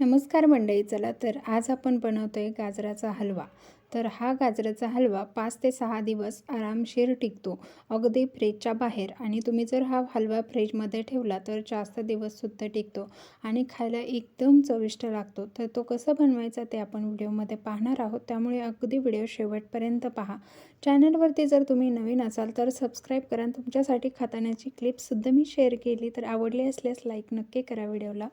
नमस्कार मंडळी चला तर आज आपण बनवतोय गाजराचा हलवा. तर हा गाजराचा हलवा पाच ते सहा दिवस आरामशीर टिकतो. अगदी फ्रीजच्या बाहेर आणि तुम्ही जर हा हलवा फ्रीजमध्ये ठेवला तर जास्त दिवससुद्धा टिकतो आणि खायला एकदम चविष्ट लागतो. तर तो कसा बनवायचा ते आपण व्हिडिओमध्ये पाहणार आहोत. त्यामुळे अगदी व्हिडिओ शेवटपर्यंत पहा. चॅनलवरती जर तुम्ही नवीन असाल तर सबस्क्राईब करा. तुमच्यासाठी खाताण्याची क्लिपसुद्धा मी शेअर केली. तर आवडली असल्यास लाईक नक्की करा व्हिडिओला.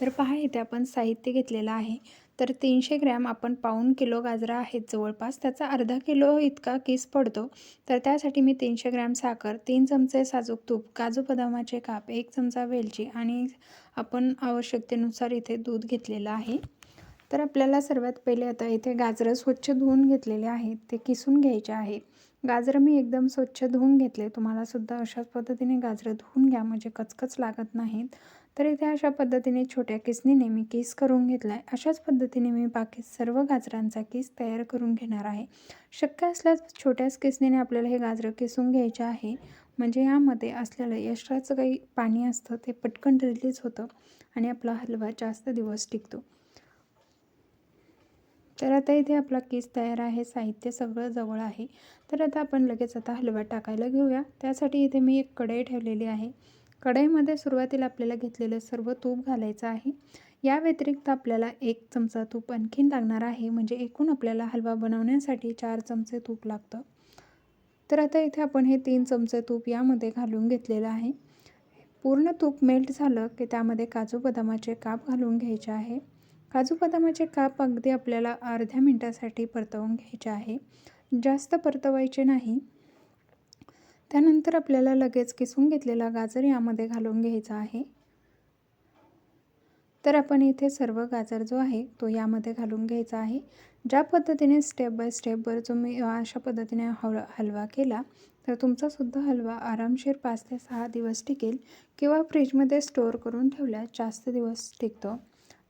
तर पहा इथे आपण साहित्य घेतलेलं आहे. तर तीनशे ग्रॅम आपण पाऊण किलो गाजरा आहेत. जवळपास त्याचा अर्धा किलो इतका किस पडतो. तर त्यासाठी मी तीनशे ग्रॅम साखर तीन चमचे साजूक तूप काजू बदामाचे काप एक चमचा वेलची आणि आपण आवश्यकतेनुसार इथे दूध घेतलेलं आहे. तर आपल्याला सर्वात पहिले आता इथे गाजरं स्वच्छ धुवून घेतलेले आहेत. ते किसून घ्यायचे आहे. गाजरं मी एकदम स्वच्छ धुवून घेतले. तुम्हालासुद्धा अशाच पद्धतीने गाजरं धुवून घ्या. म्हणजे कचकच लागत नाहीत. तर इथे अशा पद्धतीने छोट्या किसनीने मी केस करून घेतला आहे अशाच पद्धतीने मी बाकी सर्व गाजरांचा केस तयार करून घेणार आहे. शक्य असल्यास छोट्याच किसनीने आपल्याला हे गाजरं किसून घ्यायचे आहे. म्हणजे यामध्ये असलेलं यश्राचं काही पाणी असतं ते पटकन रिलीज होतं आणि आपला हलवा जास्त दिवस टिकतो. तर आता इथे आपला केस तयार आहे साहित्य सगळं जवळ आहे. तर आता आपण लगेच आता हलवा टाकायला घेऊया. त्यासाठी इथे मी एक कढई ठेवलेली आहे. कढईमध्ये सुरुवातीला आपल्याला घेतलेलं सर्व तूप घालायचं आहे. या व्यतिरिक्त आपल्याला एक चमचा तूप आणखीन लागणार आहे. म्हणजे एकूण आपल्याला हलवा बनवण्यासाठी चार चमचे तूप लागतं. तर आता इथे आपण हे तीन चमचे तूप यामध्ये घालून घेतलेलं आहे. पूर्ण तूप मेल्ट झालं की त्यामध्ये काजू बदामाचे काप घालून घ्यायचे आहे. काजू बदामाचे काप अगदी आपल्याला अर्ध्या मिनटासाठी परतवून घ्यायचे आहे. जास्त परतवायचे नाही. त्यानंतर आपल्याला लगेच किसून घेतलेला गाजर यामध्ये घालून घ्यायचा आहे. तर आपण इथे सर्व गाजर जो आहे तो यामध्ये घालून घ्यायचा आहे. ज्या पद्धतीने स्टेप बाय स्टेपवर तुम्ही अशा पद्धतीने हल हलवा केला तर तुमचासुद्धा हलवा आरामशीर पाच ते सहा दिवस टिकेल किंवा फ्रीजमध्ये स्टोअर करून ठेवल्यास जास्त दिवस टिकतो.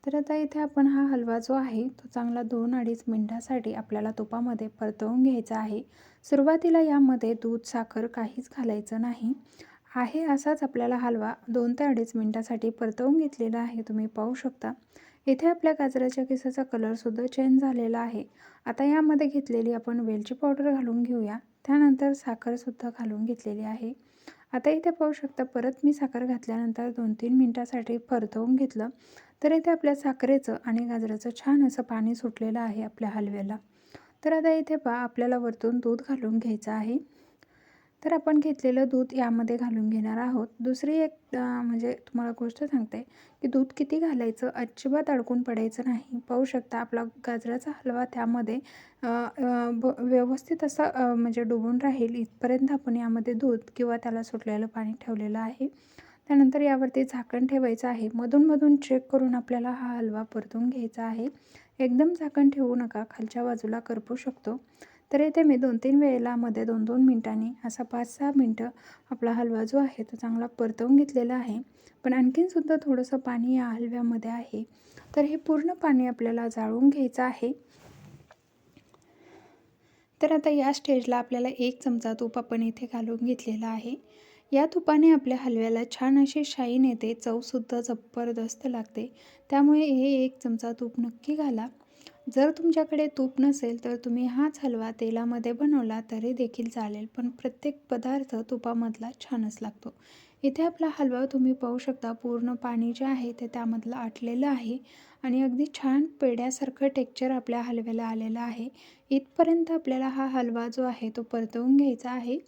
तर आता इथे आपण हा हलवा जो आहे तो चांगला दोन अडीच मिनटासाठी आपल्याला तुपामध्ये परतवून घ्यायचा आहे. सुरुवातीला यामध्ये दूध साखर काहीच घालायचं नाही. आहे असाच आपल्याला हलवा दोन ते अडीच मिनटासाठी परतवून घेतलेला आहे तुम्ही पाहू शकता. इथे आपल्या गाजराच्या केसाचा कलरसुद्धा चेंज झालेला आहे. आता यामध्ये घेतलेली आपण वेलची पावडर घालून घेऊया. त्यानंतर साखरसुद्धा घालून घेतलेली आहे. आता इथे पाहू शकता परत मी साखर घातल्यानंतर दोन तीन मिनटासाठी परतवून घेतलं. तर इथे आपल्या साखरेचं आणि गाजराचं छान असं पाणी सुटलेलं आहे आपल्या हलव्याला. तर आता इथे पहा आपल्याला वरतून दूध घालून घ्यायचं आहे. तर आपण घेतलेलं दूध यामध्ये घालून घेणार आहोत. दुसरी एक म्हणजे तुम्हाला गोष्ट सांगते की दूध किती घालायचं अजिबात अडकून पडायचं नाही. पाहू शकता आपला गाजराचा हलवा त्यामध्ये व्यवस्थित असा म्हणजे डुबून राहील. इथपर्यंत आपण यामध्ये दूध किंवा त्याला सुटलेलं पाणी ठेवलेलं आहे. त्यानंतर यावरती झाकण ठेवायचं आहे. मधून मधून चेक करून आपल्याला हा हलवा परतून घ्यायचा आहे. एकदम झाकण ठेवू नका. खालच्या बाजूला करपू शकतो. तर येथे मी दोन तीन वेळेला मध्ये दोन दोन मिनटांनी असा पाच सहा मिनटं आपला हलवा जो आहे तो चांगला परतवून घेतलेला आहे. पण आणखीनसुद्धा थोडंसं पाणी या हलव्यामध्ये आहे. तर हे पूर्ण पाणी आपल्याला जाळून घ्यायचं आहे. तर आता या स्टेजला आपल्याला एक चमचा तूप आपण इथे घालून घेतलेला आहे. या तुपाने आपल्या हलव्याला छान अशी शाईन येते चवसुद्धा जबरदस्त लागते. त्यामुळे हे एक चमचा तूप नक्की घाला. जर तुमच्याकडे तूप नसेल तर तुम्ही हाच हलवा तेलामध्ये बनवला तरी देखील चालेल पण प्रत्येक पदार्थ तुपामधला छानच लागतो. इथे आपला हलवा तुम्ही पाहू शकता पूर्ण पाणी जे आहे ते त्यामधलं आटलेलं आहे आणि अगदी छान पेड्यासारखं टेक्चर आपल्या हलव्याला आलेलं आहे. इथपर्यंत आपल्याला हा हलवा जो आहे तो परतवून घ्यायचा आहे.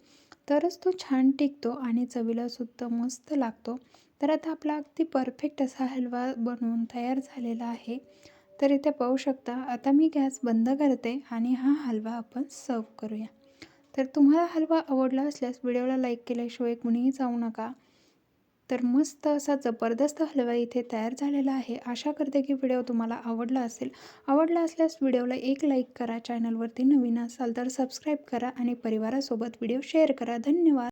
तरच तो छान टिकतो आणि चवीलासुद्धा मस्त लागतो. तर आता आपला अगदी परफेक्ट असा हलवा बनवून तयार झालेला आहे. तर इथे पाहू शकता आता मी गॅस बंद करते आणि हा हलवा आपण सर्व करूया. तर तुम्हाला हलवा आवडला असल्यास व्हिडिओला लाईक केल्याशिवाय कुणीही जाऊ नका. तर मस्त असा जबरदस्त हलवा इथे तयार झालेला आहे. आशा करते की व्हिडिओ तुम्हाला आवडला असेल. आवडला असल्यास व्हिडिओला एक लाईक करा चॅनलवरती नवीन असाल तर सबस्क्राईब करा आणि परिवारासोबत व्हिडिओ शेअर करा. धन्यवाद.